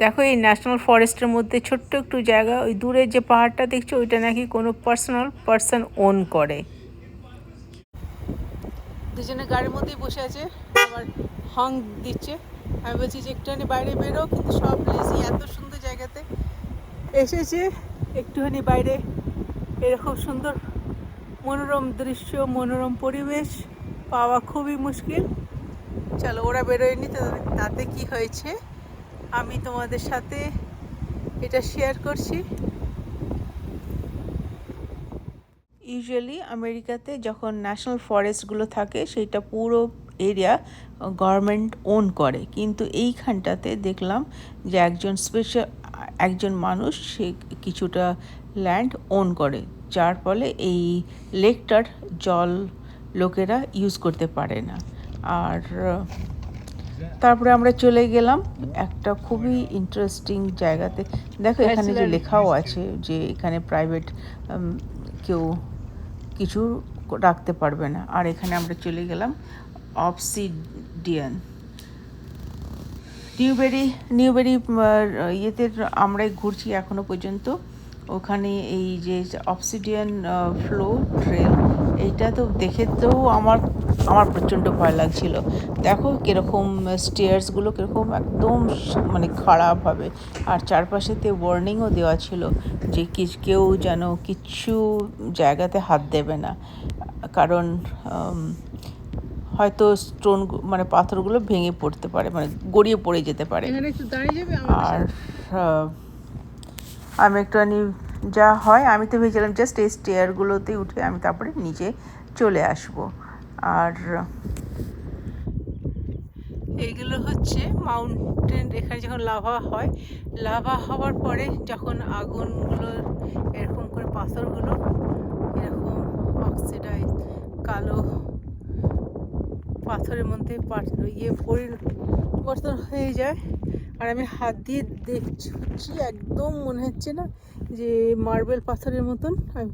দেখো, এই ন্যাশনাল ফরেস্টের মধ্যে ছোট্ট একটু জায়গা, ওই দূরে যে পাহাড়টা দেখছ, ওইটা নাকি কোনো পার্সোনাল পার্সন ওন করে। দুজনে গাড়ির মধ্যেই বসে আছে আমার হং দিচ্ছে। আমি বলছি যে একটুখানি বাইরে বেরো, কিন্তু সব লেসি এত সুন্দর জায়গাতে এসেছে। একটুখানি বাইরে এরকম সুন্দর মনোরম দৃশ্য, মনোরম পরিবেশ, পাওয়া খুবই মুশকিল। চলো, ওরা বেরোয়নি তাতে কি হয়েছে? আমি তোমাদের সাথে এটা শেয়ার করছি। ইউজুয়ালি আমেরিকাতে যখন ন্যাশনাল ফরেস্টগুলো থাকে সেটা পুরো এরিয়া গভর্নমেন্ট ওন করে। কিন্তু এইখানটাতে দেখলাম যে একজন স্পেশাল একজন মানুষ সে কিছুটা ল্যান্ড ওন করে। যার ফলে এই লেকটার জল লোকেরা ইউজ করতে পারে না। আর তারপরে আমরা চলে গেলাম একটা খুবই ইন্টারেস্টিং জায়গাতে। দেখো এখানে যে লেখাও আছে যে এখানে প্রাইভেট কেউ কিছু রাখতে পারবে না। আর এখানে আমরা চলে গেলাম অবসিডিয়ান নিউবেরি নিউবেরি ইয়েতে আমরাই ঘুরছি এখনও পর্যন্ত। ওখানে এই যে অবসিডিয়ান ফ্লো ট্রেল এইটা তো দেখে তো আমার আমার প্রচণ্ড ভয় লাগছিল। দেখো কীরকম স্টেয়ার্সগুলো কীরকম একদম মানে খারাপ হবে। আর চারপাশেতে ওয়ার্নিংও দেওয়া ছিল যে কি কেউ যেন কিচ্ছু জায়গাতে হাত দেবে না। কারণ হয়তো স্টোন মানে পাথরগুলো ভেঙে পড়তে পারে মানে গড়িয়ে পড়ে যেতে পারে। এখানে একটু দাঁড়িয়ে যাবে আর আমি একটুখানি যা হয় আমি তো ভেবেছিলাম জাস্ট এই স্টেয়ারগুলোতেই উঠে আমি তারপরে নিচে চলে আসব। আর এইগুলো হচ্ছে মাউন্টেন এখানে যখন লাভা হয় লাভা হওয়ার পরে যখন আগুনগুলো এরকম করে পাথরগুলো এরকম অক্সিডাইজ কালো পাথরের মধ্যে ইয়ে পরিবর্তন হয়ে যায়। আর আমি হাত দিয়ে দেখছি একদম মনে হচ্ছে না যে মার্বেল পাথরের মতন। আমি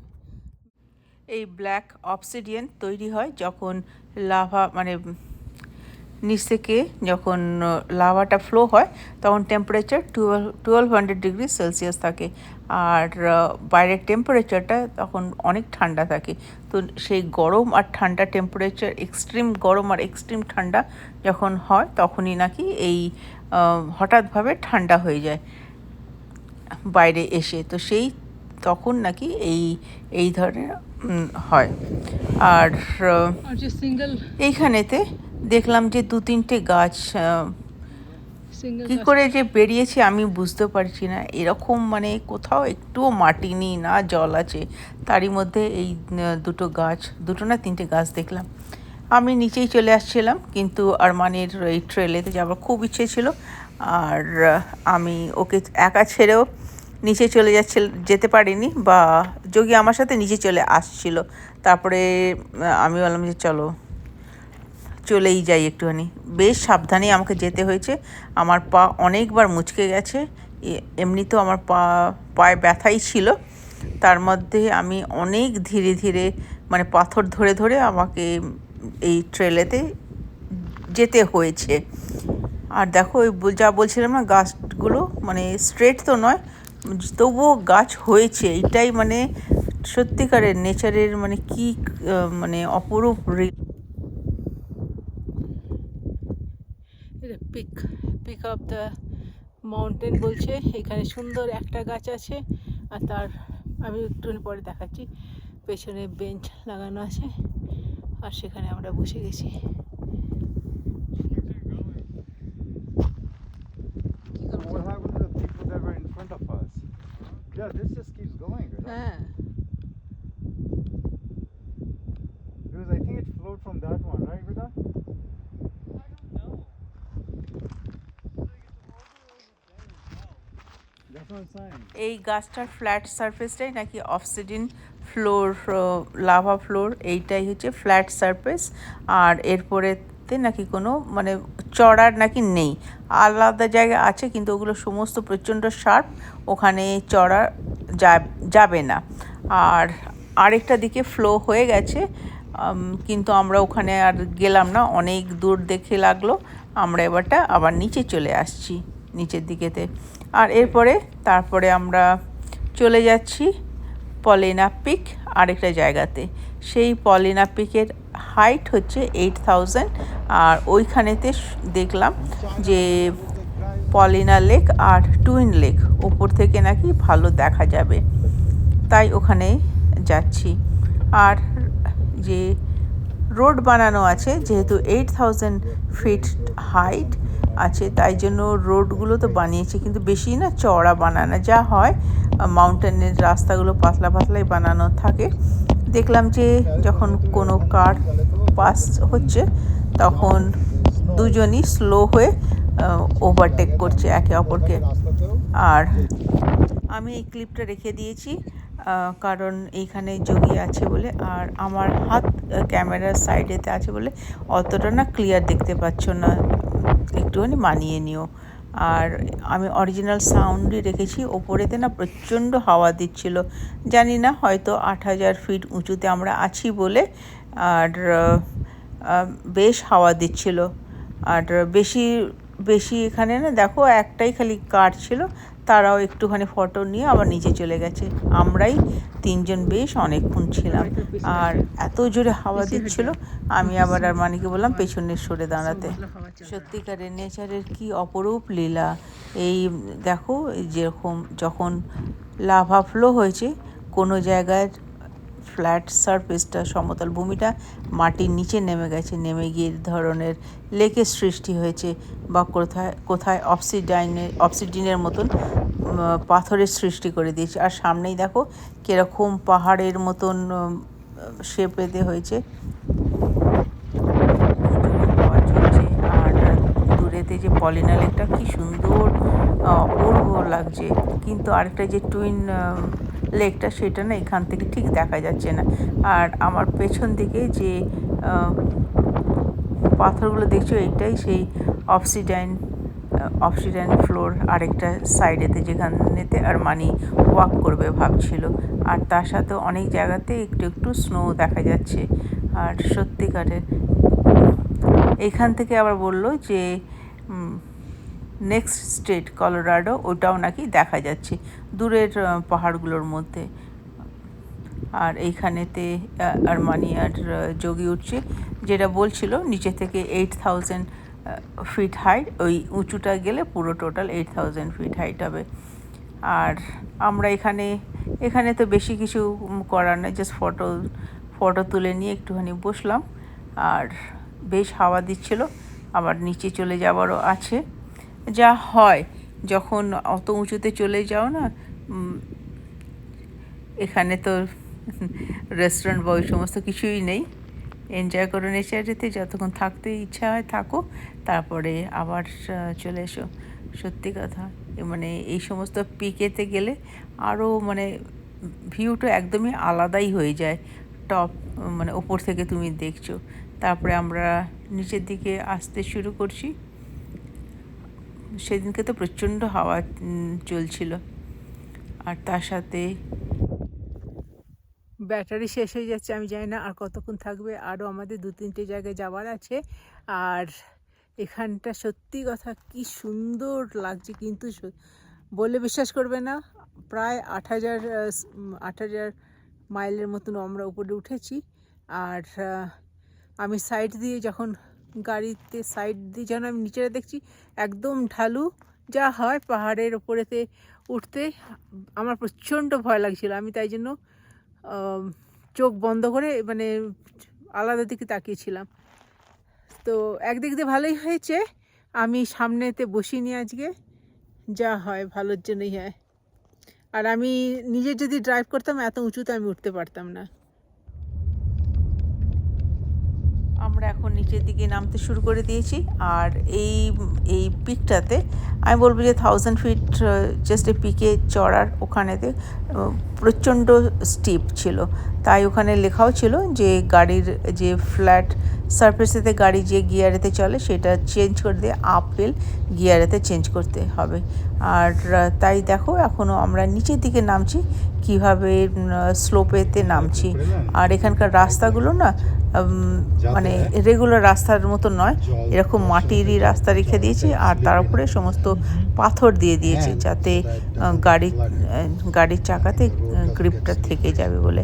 এই ব্ল্যাক অবসিডিয়ান তৈরি হয় যখন লাভা মানে নিচ থেকে যখন লাভাটা ফ্লো হয়, তখন temperature twelve twelve hundred degree Celsius থাকে। আর বাইরের টেম্পারেচারটা তখন অনেক ঠান্ডা থাকে। তো সেই গরম আর ঠান্ডা টেম্পারেচার এক্সট্রিম গরম আর এক্সট্রিম ঠান্ডা যখন হয়, তখনই নাকি এই হঠাৎভাবে ঠান্ডা হয়ে যায় বাইরে এসে। তো সেই তখন নাকি এই এই ধরনের হয়। আর এইখানেতে দেখলাম যে দু তিনটে গাছ কি করে যে বেরিয়েছে আমি বুঝতে পারছি না। এরকম মানে কোথাও একটুও মাটি নেই না জল আছে। তারই মধ্যে এই দুটো গাছ দুটো না তিনটে গাছ দেখলাম। আমি নিচেই চলে আসছিলাম কিন্তু আরমানের এই ট্রেলেতে যাওয়ার খুব ইচ্ছে ছিল। আর আমি ওকে একা ছেড়েও নিচে চলে যাচ্ছিল, যেতে পারিনি বা যোগী আমার সাথে নিচে চলে আসছিল। তারপরে আমি বললাম যে চলো, চলেই যাই একটুখানি। বেশ সাবধানে আমাকে যেতে হয়েছে। আমার পা অনেকবার মুচকে গেছে। এমনি তো আমার পা, পায়ে ব্যথাই ছিল। তার মধ্যে আমি অনেক ধীরে ধীরে মানে পাথর ধরে ধরে আমাকে এই ট্রেলেতে যেতে হয়েছে। আর দেখো, ওই যা বলছিলাম না, গাছগুলো মানে স্ট্রেট তো নয় তবুও গাছ হয়েছে, এটাই মানে সত্যিকারের নেচারের মানে কি মানে অপরূপ peak peak of the mountain বলছে। এখানে সুন্দর একটা গাছ আছে, আর তার, আমি একটু পরে দেখাচ্ছি। পেছনে বেঞ্চ লাগানো আছে, আর সেখানে আমরা বসে গেছি। Yeah, this just keeps going. Right? হ্যাঁ Because I think it flowed from that one, right, Vida? এই গাছটার ফ্ল্যাট সারফেসটাই নাকি অফসিডিন ফ্লোর লাভা ফ্লোর এইটাই হচ্ছে ফ্ল্যাট সারফেস আর এরপরেতে নাকি কোনো মানে চড়ার নাকি নেই। আলাদা জায়গা আছে কিন্তু ওগুলো সমস্ত প্রচণ্ড শার্প ওখানে চড়া যাবে না। আর আরেকটা দিকে ফ্লো হয়ে গেছে কিন্তু আমরা ওখানে আর গেলাম না, অনেক দূর দেখে লাগল। আমরা এবারটা আবার নিচে চলে আসছি, নিচের দিকেতে। আর এরপরে তারপরে আমরা চলে যাচ্ছি পলিনা পিক আরেকটা জায়গাতে। সেই পলিনা পিকের হাইট হচ্ছে এইট থাউজেন্ড আর ওইখানেতে দেখলাম যে পলিনা লেক আর টুইন লেক ওপর থেকে নাকি ভালো দেখা যাবে। তাই ওখানে যাচ্ছি। আর যে রোড বানানো আছে, যেহেতু এইট থাউজেন্ড ফিট হাইট আছে, তাই জন্য রোডগুলো তো বানিয়েছে, কিন্তু বেশি না চওড়া বানানো। যা হয় মাউন্টেনের রাস্তাগুলো পাতলা পাতলাই বানানো থাকে। দেখলাম যে যখন কোনো কার পাস হচ্ছে, তখন দুজনই স্লো হয়ে ওভারটেক করছে একে অপরকে। আর আমি এই ক্লিপটা রেখে দিয়েছি কারণ এইখানে যোগী আছে বলে, আর আমার হাত ক্যামেরার সাইডেতে আছে বলে, অতটা না ক্লিয়ার দেখতে পাচ্ছ না। একটুখানি মানিয়ে নিও। আর আমি অরিজিনাল সাউন্ডই রেখেছি। ওপরেতে না প্রচণ্ড হাওয়া দিচ্ছিল। জানি না হয়তো আট হাজার ফিট উঁচুতে আমরা আছি বলে। আর বেশ হাওয়া দিচ্ছিল। আর বেশি বেশি এখানে না দেখো একটাই খালি কার ছিল। তারাও একটুখানি ফটো নিয়ে আবার নিচে চলে গেছে। আমরাই তিনজন বেশ অনেকক্ষণ ছিলাম। আর এত জোরে হাওয়া দিচ্ছিল আমি আবার আর মানিকে বললাম পেছনে সরে দাঁড়াতে। সত্যিকারের নেচারের কি অপরূপ লীলা। এই দেখো যেরকম যখন লাভা ফ্লো হয়েছে কোনো জায়গায় ফ্ল্যাট সারফেসটা, সমতল ভূমিটা মাটির নিচে নেমে গেছে। নেমে গিয়ে ধরনের লেকের সৃষ্টি হয়েছে বা কোথায় কোথায় অক্সিডাইনের অক্সিডিনের মতন পাথরের সৃষ্টি করে দিয়েছে। আর সামনেই দেখো কীরকম পাহাড়ের মতন শেপেতে হয়েছে। আর দূরেতে যে পলিনা লেকটা কি সুন্দর অপূর্ব লাগছে। কিন্তু আরেকটা যে টুইন লেকটা সেটা না এখান থেকে ঠিক দেখা যাচ্ছে না। আর আমার পেছন দিকে যে পাথরগুলো দেখছ, এইটাই সেই অফসিডাইন অফসিডাইন ফ্লোর আরেকটা সাইডেতে যেখানেতে আর মানি ওয়াক করবে ভাবছিল। আর তার সাথে অনেক জায়গাতে একটু একটু স্নো দেখা যাচ্ছে। আর সত্যিকারের এখান থেকে আবার বলল যে নেক্সট স্টেট কলোরাডো ওটাও নাকি দেখা যাচ্ছে। দূরের পাহাড়গুলোর মধ্যে। আর এইখানেতে আহ, আরমানি আর আহ, যোগী উঠছে যেটা বলছিল নিচে থেকে এইট থাউজেন্ড ফিট হাইট ওই উঁচুটা গেলে পুরো total eight thousand feet height হবে। আর আমরা এখানে এখানে তো বেশি কিছু করার নেই জাস্ট ফটো ফটো তুলে নিয়ে একটুখানি বসলাম। আর বেশ হাওয়া দিচ্ছিল আবার নিচে চলে যাওয়ারও আছে। যা হয়, যখন অত উঁচুতে চলে যাও না এখানে তো রেস্টুরেন্ট বা ওই সমস্ত কিছুই নেই। এনজয় করো নেচারেতে যতক্ষণ থাকতে ইচ্ছা হয় থাকো, তারপরে আবার চলে এসো। সত্যি কথা। মানে এই সমস্ত পিকেতে গেলে আরও মানে ভিউটা একদমই আলাদাই হয়ে যায়। টপ মানে ওপর থেকে তুমি দেখছ। তারপরে আমরা নিচের দিকে আসতে শুরু করছি। সেদিনকে তো প্রচণ্ড হাওয়া চলছিল। আর তার সাথে ব্যাটারি শেষ হয়ে যাচ্ছে, আমি জানি না আর কতক্ষণ থাকবে। আরও আমাদের দু তিনটে জায়গায় যাওয়ার আছে। আর এখানটা সত্যি কথা কি সুন্দর লাগছে, কিন্তু বলে বিশ্বাস করবে না। প্রায় আট হাজার আট হাজার মাইলের মতন আমরা উপরে উঠেছি। আর আমি সাইড দিয়ে যখন গাড়িতে সাইড দিয়ে যেন আমি নিচেটা দেখছি, একদম ঢালু, যা হয় পাহাড়ের ওপরেতে উঠতে। আমার প্রচণ্ড ভয় লাগছিল, আমি তাই জন্য চোখ বন্ধ করে মানে আলাদা দিকে তাকিয়েছিলাম। তো একদিক দিয়ে ভালোই হয়েছে, আমি সামনেতে বসিনি আজকে, যা হয় ভালোর জন্যই হয়। আর আমি নিজে যদি ড্রাইভ করতাম, এত উঁচুতে আমি উঠতে পারতাম না আমরা এখন নিচের দিকে নামতে শুরু করে দিয়েছি। আর এই এই পিকটাতে আমি বলব যে থাউজেন্ড ফিট জাস্ট এই পিকে চড়ার ওখানেতে প্রচণ্ড স্টিপ ছিল। তাই ওখানে লেখাও ছিল যে গাড়ির যে ফ্ল্যাট সারফেসেতে গাড়ি যে গিয়ারেতে চলে, সেটা চেঞ্জ করে দিয়ে আপেল গিয়ারেতে চেঞ্জ করতে হবে। আর, তাই দেখো এখনও আমরা নিচের দিকে নামছি, কীভাবে স্লোপেতে নামছি। আর এখানকার রাস্তাগুলো না মানে রেগুলার রাস্তার মতো নয়, এরকম মাটিরই রাস্তা রেখে দিয়েছি, আর তার উপরে সমস্ত পাথর দিয়ে দিয়েছি, যাতে গাড়ি গাড়ির চাকাতে গ্রিপটা থেকে যাবে বলে।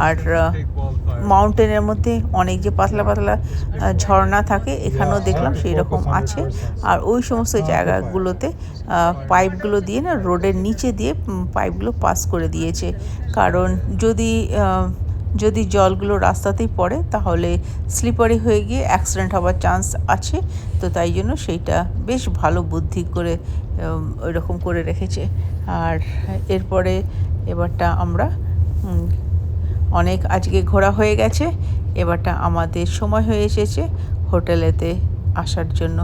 আর মাউন্টেনের মধ্যে অনেক যে পাতলা পাতলা ঝর্ণা থাকে এখানেও দেখলাম সেই রকম আছে। আর ওই সমস্ত জায়গাগুলোতে পাইপগুলো দিয়ে না রোডের নিচে দিয়ে পাইপগুলো পাস করে দিয়েছে। কারণ যদি যদি জলগুলো রাস্তাতেই পড়ে, তাহলে স্লিপারি হয়ে গিয়ে অ্যাক্সিডেন্ট হওয়ার চান্স আছে। তো তাই জন্য সেইটা বেশ ভালো বুদ্ধি করে ওই রকম করে রেখেছে। আর এরপরে এবারটা আমরা অনেক আজকে ঘোরা হয়ে গেছে। এবারটা আমাদের সময় হয়ে এসেছে হোটেলেতে আসার জন্য।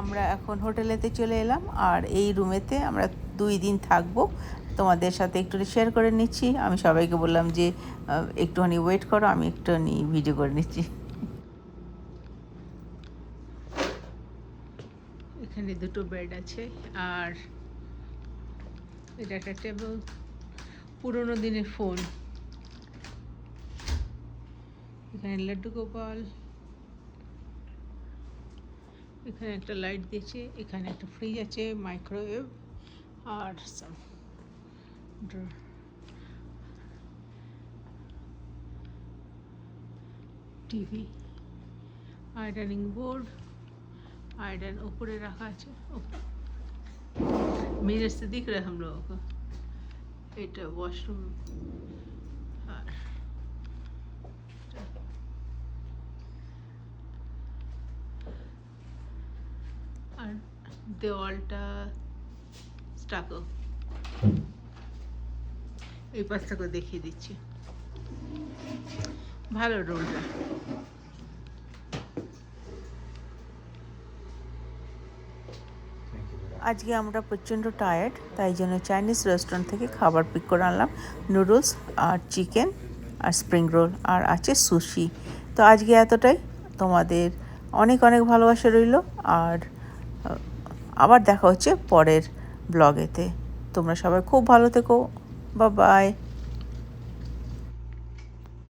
আমরা এখন হোটেলেতে চলে এলাম। আর এই রুমেতে আমরা দুই দিন থাকব। তোমাদের সাথে একটু শেয়ার করে নিচ্ছি। আমি সবাইকে বললাম যে একটুখানি ওয়েট করো, আমি একটুখানি ভিডিও করে নিচ্ছি। এখানে দুটো বেড আছে, আর এটা একটা টেবিল পুরোনো দিনের ফোন এখানে লাড্ডু গোপাল, এখানে একটা লাইট দিয়েছে, এখানে একটা ফ্রিজ আছে মাইক্রোওয়েভ আর some drawer. TV ironing board iron ऊपर रखा আছে मिरर से दिख रहा है हम लोगों को এটা ওয়াশরুম আর আর দেওয়ালটা স্টাকো এই পাশটাকে দেখিয়ে দিচ্ছি। ভালো রোলটা। আজকে আমরা প্রচণ্ড টায়ার্ড তাই জন্য চাইনিজ রেস্টুরেন্ট থেকে খাবার পিক করে আনলাম। নুডলস আর চিকেন আর স্প্রিং রোল আর আছে সুশি তো আজকে এতটাই। তোমাদের অনেক অনেক ভালোবাসা রইল। আর আবার দেখা হচ্ছে পরের ব্লগেতে তোমরা সবাই খুব ভালো থেকো। বা বাই